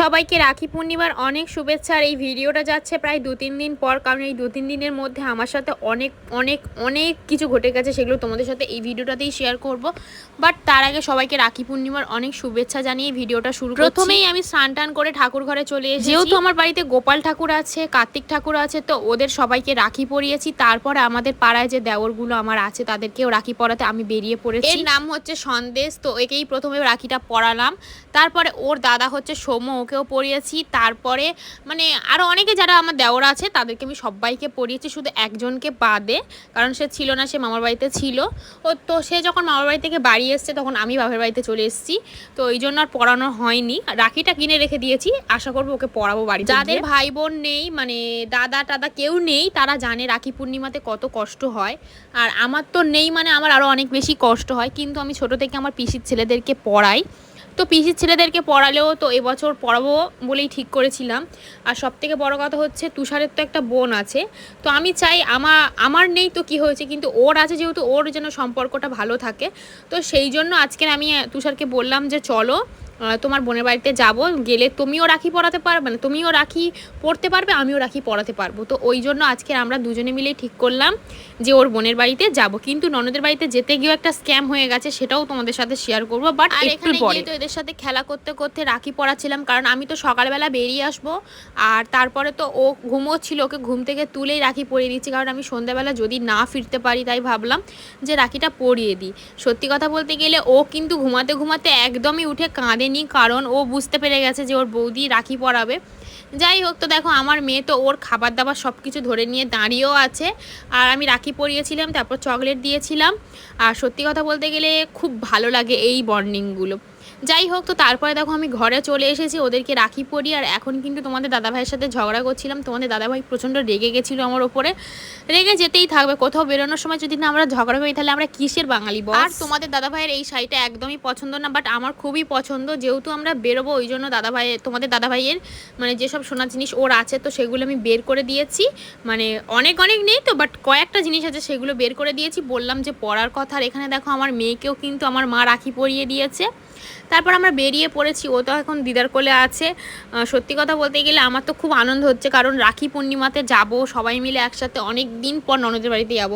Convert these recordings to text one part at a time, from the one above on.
সবাইকে রাখি পূর্ণিমার অনেক শুভেচ্ছা। আর এই ভিডিওটা যাচ্ছে প্রায় দু তিন দিন পর কারণ এই দু তিন দিনের মধ্যে আমার সাথে অনেক অনেক অনেক কিছু ঘটে গেছে সেগুলো তোমাদের সাথে এই ভিডিওটাতেই শেয়ার করব। বাট তার আগে সবাইকে রাখি পূর্ণিমার অনেক শুভেচ্ছা জানিয়ে ভিডিওটা শুরু। প্রথমেই আমি স্নান টান করে ঠাকুর ঘরে চলে এসেছি। যেহেতু আমার বাড়িতে গোপাল ঠাকুর আছে কার্তিক ঠাকুর আছে তো ওদের সবাইকে রাখি পরিয়েছি। তারপরে আমাদের পাড়ায় যে দেওরগুলো আমার আছে তাদেরকেও রাখি পরাতে আমি বেরিয়ে পড়েছি। এর নাম হচ্ছে সন্দেশ তো একেই প্রথমে রাখিটা পরালাম। তারপরে ওর দাদা হচ্ছে সৌম্য ওকেও পরিয়েছি। তারপরে মানে আরও অনেকে যারা আমার দেওরা আছে, তাদেরকে আমি সবাইকে পরিয়েছি, শুধু একজনকে বাদে, কারণ সে ছিল না, সে মামার বাড়িতে ছিল। ও তো সে যখন মামার বাড়ি থেকে বাড়ি এসছে, তখন আমি বাপের বাড়িতে চলে এসেছি। তো ওই জন্য আর পড়ানো হয়নি। রাখিটা কিনে রেখে দিয়েছি, আশা করব ওকে পড়াবো বাড়ি যাদের ভাই বোন নেই মানে দাদা টাদা কেউ নেই, তারা জানে রাখি পূর্ণিমাতে কত কষ্ট হয়। আর আমার তো নেই মানে আমার আরও অনেক বেশি কষ্ট হয়। কিন্তু আমি ছোট থেকে আমার পিসির ছেলেদেরকে পড়াই। তো পিসির ছেলেদেরকে পড়ালেও তো এবছর পড়াবো বলেই ঠিক করেছিলাম। আর সব থেকে বড় কথা হচ্ছে তুষারের তো একটা বোন আছে। তো আমি চাই আমার আমার নেই তো কি হয়েছে, কিন্তু ওর আছে যেহেতু ওর যেন সম্পর্কটা ভালো থাকে। তো সেই জন্য আজকের আমি তুষারকে বললাম যে চলো তোমার বোনের বাড়িতে যাব গেলে তুমিও রাখি পড়াতে পারবে মানে তুমিও রাখি পড়তে পারবে আমিও রাখি পড়াতে পারব। তো ওই জন্য আজকে আমরা দুজনে মিলেই ঠিক করলাম যে ওর বোনের বাড়িতে যাব। কিন্তু ননদের বাড়িতে যেতে গিয়েও একটা স্ক্যাম হয়ে গেছে সেটাও তোমাদের সাথে শেয়ার করব বাট একটু পরে। তো এদের সাথে খেলা করতে করতে রাখি পড়াচ্ছিলাম কারণ আমি তো সকালবেলা বেরিয়ে আসব আর তারপরে তো ও ঘুমোচ্ছিল ওকে ঘুম থেকে তুলেই রাখি পরিয়ে দিচ্ছি কারণ আমি সন্ধ্যাবেলা যদি না ফিরতে পারি তাই ভাবলাম যে রাখিটা পরিয়ে দিই। সত্যি কথা বলতে গেলে ও কিন্তু ঘুমাতে ঘুমাতে একদমই উঠে কাঁদেনি কারণ ও বুঝতে পেরে গেছে যে ওর বৌদি রাখি পরাবে। যাই হোক, তো দেখো আমার মেয়ে তো ওর খাবার দাবার সব কিছু ধরে নিয়ে দাঁড়িয়েও আছে। আর আমি রাখি পরিয়েছিলাম, তারপর চকলেট দিয়েছিলাম। আর সত্যি কথা বলতে গেলে খুব ভালো লাগে এই বর্নিংগুলো যাই হোক, তো তারপরে দেখো আমি ঘরে চলে এসেছি, ওদেরকে রাখি পরি। আর এখন কিন্তু তোমাদের দাদাভাইয়ের সাথে ঝগড়া করছিলাম। তোমাদের দাদাভাই প্রচণ্ড রেগে গেছিল আমার ওপরে। রেগে যেতেই থাকবে, কোথাও বেরোনোর সময় যদি না আমরা ঝগড়া করি, তাহলে আমরা কিসের বাঙালি বল আর তোমাদের দাদাভাইয়ের এই শাড়িটা একদমই পছন্দ না বাট আমার খুবই পছন্দ। যেহেতু আমরা বেরোবো, ওই জন্য দাদাভাই, তোমাদের দাদাভাইয়ের মানে যেসব সোনার জিনিস ওর আছে, তো সেগুলো আমি বের করে দিয়েছি। মানে অনেক অনেক নেই তো বাট কয়েকটা জিনিস আছে, সেগুলো বের করে দিয়েছি। বললাম যে পড়ার কথা, আর এখানে দেখো আমার মেয়েকেও কিন্তু আমার মা রাখি পরিয়ে দিয়েছে। তারপর আমরা বেরিয়ে পড়েছি, ও তো এখন দিদার কোলে আছে। সত্যি কথা বলতে গেলে আমার তো খুব আনন্দ হচ্ছে, কারণ রাখি পূর্ণিমাতে যাব, সবাই মিলে একসাথে অনেক দিন পর ননদের বাড়িতে যাব।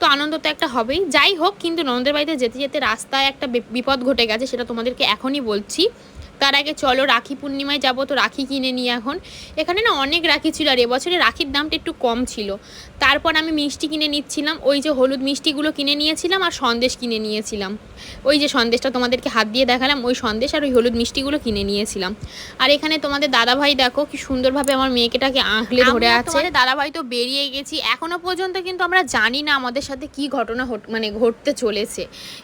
তো আনন্দ তো একটা হবেই। যাই হোক কিন্তু ননদের বাড়িতে যেতে যেতে রাস্তায় একটা বিপদ ঘটে গেছে সেটা তোমাদেরকে এখনই বলছি। তার আগে চলো রাখি পূর্ণিমায় যাব তো রাখি কিনে নিই এখন। এখানে না অনেক রাখি ছিল আর এবছরে রাখির দামটা একটু কম ছিল। তারপর আমি মিষ্টি কিনে নিচ্ছিলাম ওই যে হলুদ মিষ্টিগুলো কিনে নিয়েছিলাম আর সন্দেশ কিনে নিয়েছিলাম। ওই যে সন্দেশটা তোমাদেরকে হাত দিয়ে দেখালাম ওই সন্দেশ আর ওই হলুদ মিষ্টিগুলো কিনে নিয়েছিলাম। আর এখানে তোমাদের দাদাভাই দেখো কি সুন্দরভাবে আমার মেয়েকেটাকে আঁকলে ধরে আছে। দাদাভাই তো বেরিয়ে গেছি। এখনও পর্যন্ত কিন্তু আমরা জানি না আমাদের সাথে কি ঘটনা মানে ঘটতে চলেছে।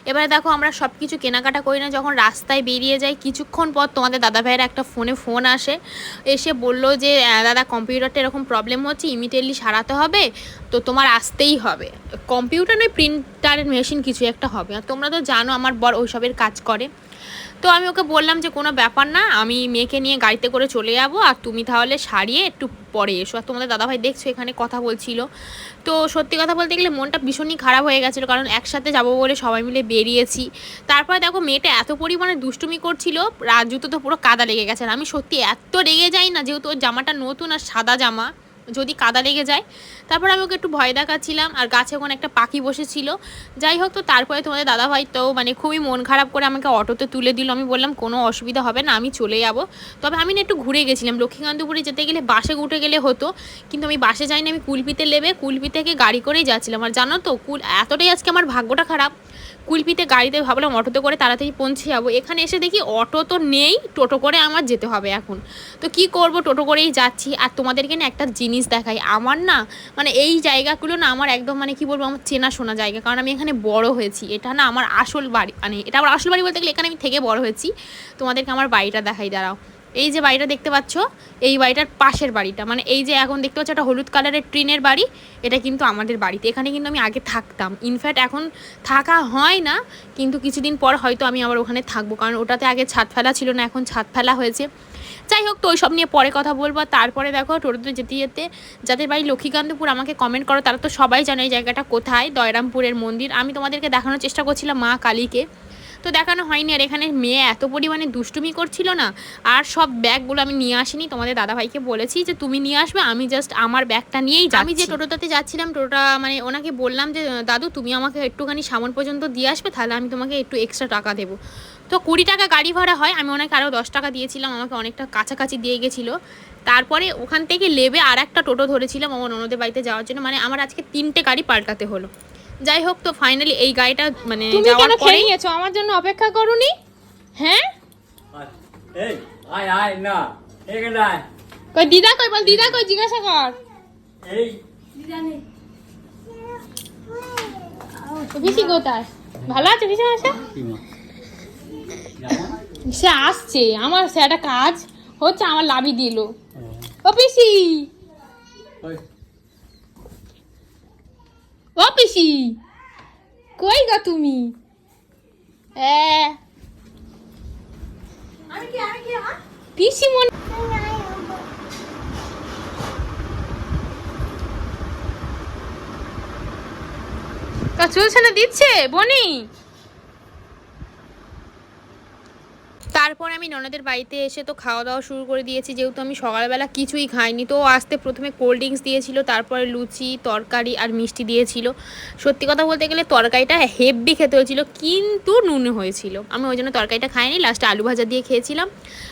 এবারে দেখো আমরা সব কিছু কেনাকাটা করি না, যখন রাস্তায় বেরিয়ে যাই, কিছুক্ষণ পর তোমাদের দাদা দাদাভাইয়ের একটা ফোনে ফোন আসে, এসে বলল যে দাদা, কম্পিউটারটা এরকম প্রবলেম হচ্ছে ইমিডিয়েটলি সারাতে হবে, তো তোমার আসতেই হবে। কম্পিউটার নয় প্রিন্টারের মেশিন কিছু একটা হবে। আর তোমরা তো জানো, আমার বর ওইসবের কাজ করে। তো আমি ওকে বললাম যে, কোনো ব্যাপার না, আমি মেয়েকে নিয়ে গাড়িতে করে চলে যাব আর তুমি তাহলে সারিয়ে একটু পরে এসো। আর তোমাদের দাদাভাই দেখছ, এখানে কথা বলছিল। তো সত্যি কথা বলতে গেলে মনটা ভীষণই খারাপ হয়ে গেছিল, কারণ একসাথে যাব বলে সবাই মিলে বেরিয়েছি। তারপরে দেখো, মেয়েটা এত পরিমাণে দুষ্টুমি করছিল রাজুতো তো পুরো কাদা লেগে গেছে। আমি সত্যি এত রেগে যাই না, যেহেতু ওর জামাটা নতুন আর সাদা জামা। যদি কাদা লেগে যায়। তারপর আমি ওকে একটু ভয় দেখাচ্ছিলাম আর গাছে ওখানে একটা পাখি বসেছিল। যাই হোক তো তারপরে তোমাদের দাদাভাই তো মানে খুবই মন খারাপ করে আমাকে অটোতে তুলে দিল। আমি বললাম, কোনো অসুবিধা হবে না, আমি চলে যাব। তবে আমি না একটু ঘুরে গেছিলাম। লক্ষ্মীকান্তপুরে যেতে গেলে বাসে উঠে গেলে হতো। কিন্তু আমি বাসে যাইনি, আমি কুলপিতে নেবে কুলপি থেকে গাড়ি করেই যাচ্ছিলাম। আর জানো তো কুল এতটাই আজকে আমার ভাগ্যটা খারাপ। কুলপিতে গাড়িতে ভাবলাম অটোতে করে তাড়াতাড়ি পৌঁছে যাব। এখানে এসে দেখি অটো তো নেই, টোটো করে আমার যেতে হবে এখন। তো কি করব? টোটো করেই যাচ্ছি। আর তোমাদেরকে না একটা জিনিস দেখাই। আমার না মানে এই জায়গাগুলো না আমার একদম মানে কি বলব, আমার চেনা শোনা জায়গা। কারণ আমি এখানে বড় হয়েছি। এটা না আমার আসল বাড়ি মানে এটা আমার আসল বাড়ি বলতে গেলে এখানে আমি থেকে বড় হয়েছি। তোমাদেরকে আমার বাড়িটা দেখাই, দাঁড়াও। এই যে বাড়িটা দেখতে পাচ্ছ, এই বাড়িটার পাশের বাড়িটা। মানে এই যে এখন দেখতে পাচ্ছ একটা হলুদ কালারের ট্রেনের বাড়ি, এটা কিন্তু আমাদের বাড়িতে। এখানে কিন্তু আমি আগে থাকতাম। ইনফ্যাক্ট এখন থাকা হয় না, কিন্তু কিছুদিন পর হয়তো আমি আবার ওখানে থাকব। কারণ ওটাতে আগে ছাদ ফেলা ছিল না, এখন ছাদ ফেলা হয়েছে। যাই হোক, তো ওই সব নিয়ে পরে কথা বলব। তারপরে দেখো, টোটোতে যেতে যেতে যাদের বাড়ি লক্ষ্মীকান্তপুর, আমাকে কমেন্ট করো। তারা তো সবাই জানে এই জায়গাটা কোথায়। দয়রামপুরের মন্দির। আমি তোমাদেরকে দেখানোর চেষ্টা করছিলাম মা কালীকে। তো দেখানো হয়নি, আর এখানে মেয়ে এত পরিমাণে দুষ্টুমি করছিল না। আর সব ব্যাগগুলো আমি নিয়ে আসিনি, তোমাদের দাদাভাইকে বলেছি যে তুমি নিয়ে আসবে, আমি জাস্ট আমার ব্যাগটা নিয়েই। আমি যে টোটোটাতে যাচ্ছিলাম, টোটোটা মানে ওনাকে বললাম যে, দাদু, তুমি আমাকে একটুখানি সামন পর্যন্ত দিয়ে আসবে, তাহলে আমি তোমাকে একটু এক্সট্রা টাকা দেবো। তো কুড়ি টাকা গাড়ি ভাড়া হয়, আমি ওনাকে আরও দশ টাকা দিয়েছিলাম, আমাকে অনেকটা কাছাকাছি দিয়ে গেছিল। তারপরে ওখান থেকে লেবে আর একটা টোটো ধরেছিলাম আমার ননদের বাড়িতে যাওয়ার জন্য মানে আমার আজকে তিনটে গাড়ি পাল্টাতে হলো। যাই হোক তো ফাইনালি এই গাড়িটা মানে তুমি যাওয়ার কেন পরে খেয়ে নিয়েছো? আমার জন্য অপেক্ষা করুনি? হ্যাঁ? এই আয় আয় না। এখানে আয়। কই দিদা কই? বল দিদা কই? জিজ্ঞাসা কর। এই। পিসি কোথায়? ভালো আছে পিসি মাসা? সে আসছে। আমার সে একটা কাজ হচ্ছে আমার লাভি দিল। ও পিসি! ও পিসি কই গা তুমি পিসি মনে চলছে না দিচ্ছে বনি তারপর আমি ননদের বাড়িতে এসে তো খাওয়া দাওয়া শুরু করে দিয়েছি। যেহেতু আমি সকালবেলা কিছুই খাইনি, তো আসতে প্রথমে কোল্ড ড্রিঙ্কস দিয়েছিল, তারপরে লুচি, তরকারি আর মিষ্টি দিয়েছিল। সত্যি কথা বলতে গেলে তরকারিটা হেভি খেতে হয়েছিল, কিন্তু নুন হয়েছিল। আমি ওই জন্য তরকারিটা খাইনি লাস্টে আলু ভাজা দিয়ে খেয়েছিলাম।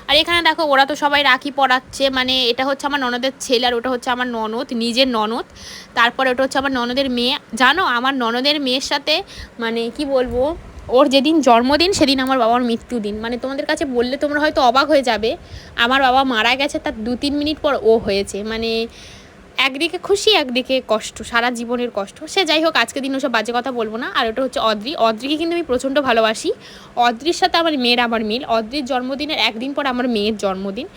আর এখানে দেখো, ওরা তো সবাই রাখি পড়াচ্ছে মানে এটা হচ্ছে আমার ননদের ছেলে আর ওটা হচ্ছে আমার ননদ, নিজের ননদ। তারপরে ওটা হচ্ছে আমার ননদের মেয়ে। জানো, আমার ননদের মেয়ের সাথে মানে কি বলব ওর যেদিন জন্মদিন, সেদিন আমার বাবার মৃত্যুদিন। মানে তোমাদের কাছে বললে তোমরা হয়তো অবাক হয়ে যাবে, আমার বাবা মারা গেছে তার দু তিন মিনিট পর ও হয়েছে। মানে একদিকে খুশি, একদিকে কষ্ট, সারা জীবনের কষ্ট। সে যাই হোক আজকে দিন ওসব বাজে কথা বলব না। আর ওটা হচ্ছে অদ্রি। অদ্রিকে কিন্তু আমি প্রচণ্ড ভালোবাসি। অদ্রির সাথে আমার মেয়ের আমার মিল। অদ্রির জন্মদিনের একদিন পর আমার মেয়ের জন্মদিন।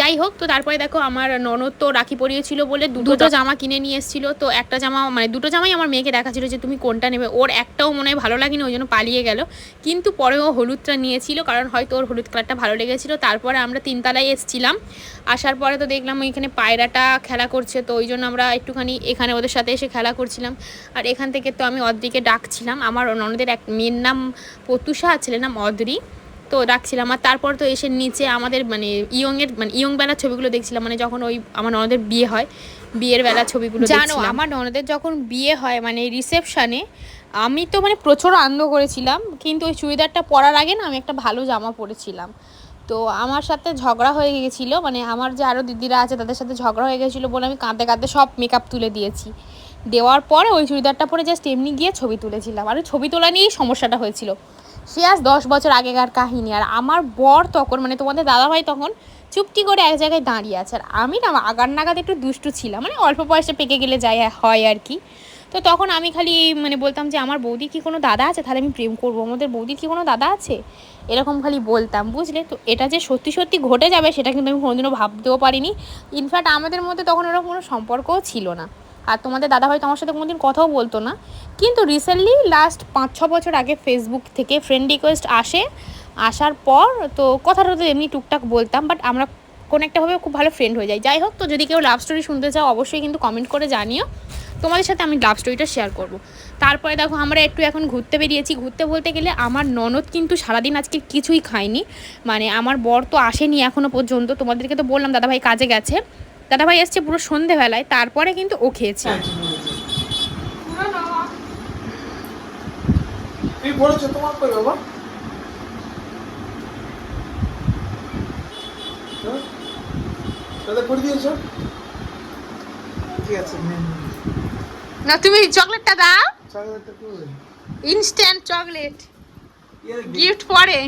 যাই হোক তো তারপরে দেখো আমার ননদ তো রাখি পরিয়েছিল বলে দুটো জামা কিনে নিয়ে এসেছিল। তো একটা জামা মানে দুটো জামাই আমার মেয়েকে দেখাচ্ছিল যে তুমি কোনটা নেবে। ওর একটাও মনে হয় ভালো লাগেনি ওই জন্য পালিয়ে গেল। কিন্তু পরে ও হলুদটা নিয়েছিল কারণ হয়তো ওর হলুদ কালারটা ভালো লেগেছিলো। তারপরে আমরা তিনতলায় এসেছিলাম। আসার পরে তো দেখলাম ওইখানে পায়রাটা খেলা করছে তো ওই জন্য আমরা একটুখানি এখানে ওদের সাথে এসে খেলা করছিলাম। আর এখান থেকে তো আমি অদ্রিকে ডাকছিলাম। আমার ননদের এক মেয়ের নাম পতুষা ছেলের নাম অদ্রি। তো ডাকছিলাম আর তারপর তো এসে নিচে আমাদের মানে ইয়ংয়ের মানে ইয়ং বেলার ছবিগুলো দেখছিলাম মানে যখন ওই আমার ননদের বিয়ে হয় বিয়ের বেলার ছবিগুলো জানো আমার ননদের যখন বিয়ে হয় মানে রিসেপশনে আমি তো মানে প্রচুর আনন্দ করেছিলাম কিন্তু ওই চুড়িদারটা পরার আগে না আমি একটা ভালো জামা পরেছিলাম। তো আমার সাথে ঝগড়া হয়ে গেছিল মানে আমার যে আরও দিদিরা আছে তাদের সাথে ঝগড়া হয়ে গেছিল বলে আমি কাঁদতে কাঁদতে সব মেকআপ তুলে দিয়েছি। দেওয়ার পরে ওই চুড়িদারটা পরে জাস্ট এমনি গিয়ে ছবি তুলেছিলাম। আর ছবি তোলা নিয়েই সমস্যাটা হয়েছিল। সে আজ দশ বছর আগেকার কাহিনী। আর আমার বর তখন মানে তোমাদের দাদাভাই তখন চুপটি করে এক জায়গায় দাঁড়িয়ে আছে। আর আমি না, আগার নাগাদ একটু দুষ্টু ছিলাম। মানে অল্প বয়সে পেকে গেলে যাই, হয় আর কি। তো তখন আমি খালি মানে বলতাম যে, আমার বৌদি কি কোনো দাদা আছে? তাহলে আমি প্রেম করব। আমাদের বৌদির কি কোনো দাদা আছে? এরকম খালি বলতাম, বুঝলে? তো এটা যে সত্যি সত্যি ঘটে যাবে, সেটা কিন্তু আমি কোনোদিনও ভাবতেও পারিনি। ইনফ্যাক্ট আমাদের মধ্যে তখন ওরকম কোনো সম্পর্কও ছিল না। আর তোমাদের দাদা হয়তো আমার সাথে কোনোদিন কথাও বলতো না। কিন্তু রিসেন্টলি লাস্ট পাঁচ, ছ বছর আগে ফেসবুক থেকে ফ্রেন্ড রিকোয়েস্ট আসে। আসার পর তো কথাটা তো এমনি টুকটাক বলতাম বাট আমরা কোনো একটাভাবে খুব ভালো ফ্রেন্ড হয়ে যাই। যাই হোক, তো যদি কেউ লাভ স্টোরি শুনতে চাও, অবশ্যই কিন্তু কমেন্ট করে জানিও। তোমাদের সাথে আমি লাভ স্টোরিটা শেয়ার করব। তারপরে দেখো, আমরা একটু এখন ঘুরতে বেরিয়েছি। ঘুরতে বলতে গেলে আমার ননদ কিন্তু সারাদিন আজকে কিছুই খায়নি। মানে আমার বর তো আসেনি এখনও পর্যন্ত। তোমাদেরকে তো বললাম, দাদাভাই কাজে গেছে। দাদাভাই এসছে পুরো সন্ধেবেলায় তারপরে কিন্তু ও খেয়েছে। তুমি বলেছ তোমার কই বাবা। হ্যাঁ? দাদা করে দিয়েছ? ঠিক আছে নে, তুমি চকলেটটা দাও। Instant chocolate. ইয়ে, গিফট পরে।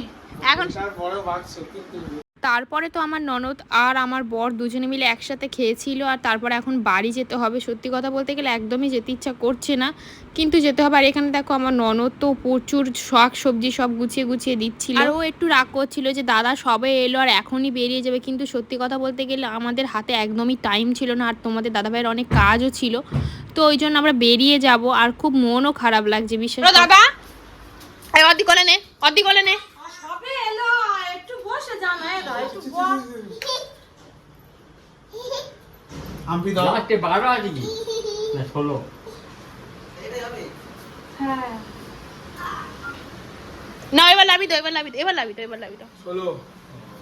এখন তারপরে তো আমার ননদ আর আমার বর দুজনে মিলে একসাথে খেয়েছিল আর তারপরে এখন বাড়ি যেতে হবে। সত্যি কথা বলতে গেলে একদমই যেতে ইচ্ছা করছে না। কিন্তু যেতে হবে। আর এখানে দেখো আমার ননদ তো প্রচুর শাক সবজি সব গুছিয়ে গুছিয়ে দিচ্ছিল। আর ও একটু রাগ করছিল যে দাদা সবে এলো আর এখনই বেরিয়ে যাবে। কিন্তু সত্যি কথা বলতে গেলে আমাদের হাতে একদমই টাইম ছিল না। আর তোমাদের দাদাভাইয়ের অনেক কাজও ছিল। তো ওই জন্য আমরা বেরিয়ে যাব। আর খুব মনও খারাপ লাগছে বিশেষ দাদা! অর্ধি করে নে অর্ধি করে নে। আমি দাও। লাস্টে বারো আছে কি না ষোলো। না এবার লাভি দাও এবার লাভি দাও এবার লাভি দাও এবার লাভি দাও। ষোলো।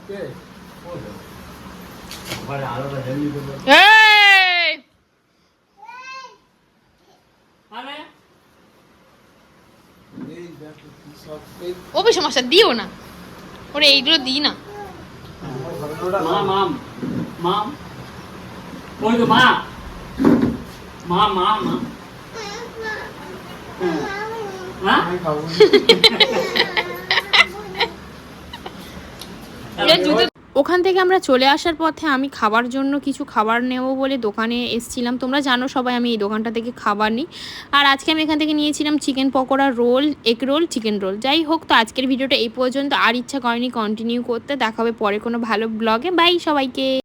কে? আবার আলাদা হেলমি করব এই! আরে এই দেখো কি সব এই ও সমস্যা দিও না। ওরে এইগুলো দিই না। আমার ওখান থেকে আমরা চলে আসার পথে আমি খাবার জন্য কিছু খাবার নেব বলে দোকানে এসছিলাম। তোমরা জানো সবাই আমি এই দোকানটা থেকে খাবার নিই। আর আজকে আমি এখান থেকে নিয়েছিলাম chicken pakora roll, egg roll, chicken roll. যাই হোক, তো আজকের ভিডিওটা এই পর্যন্ত। আর ইচ্ছা করেনি কন্টিনিউ করতে। দেখা হবে পরে কোনো ভালো ব্লগে বাই সবাইকে।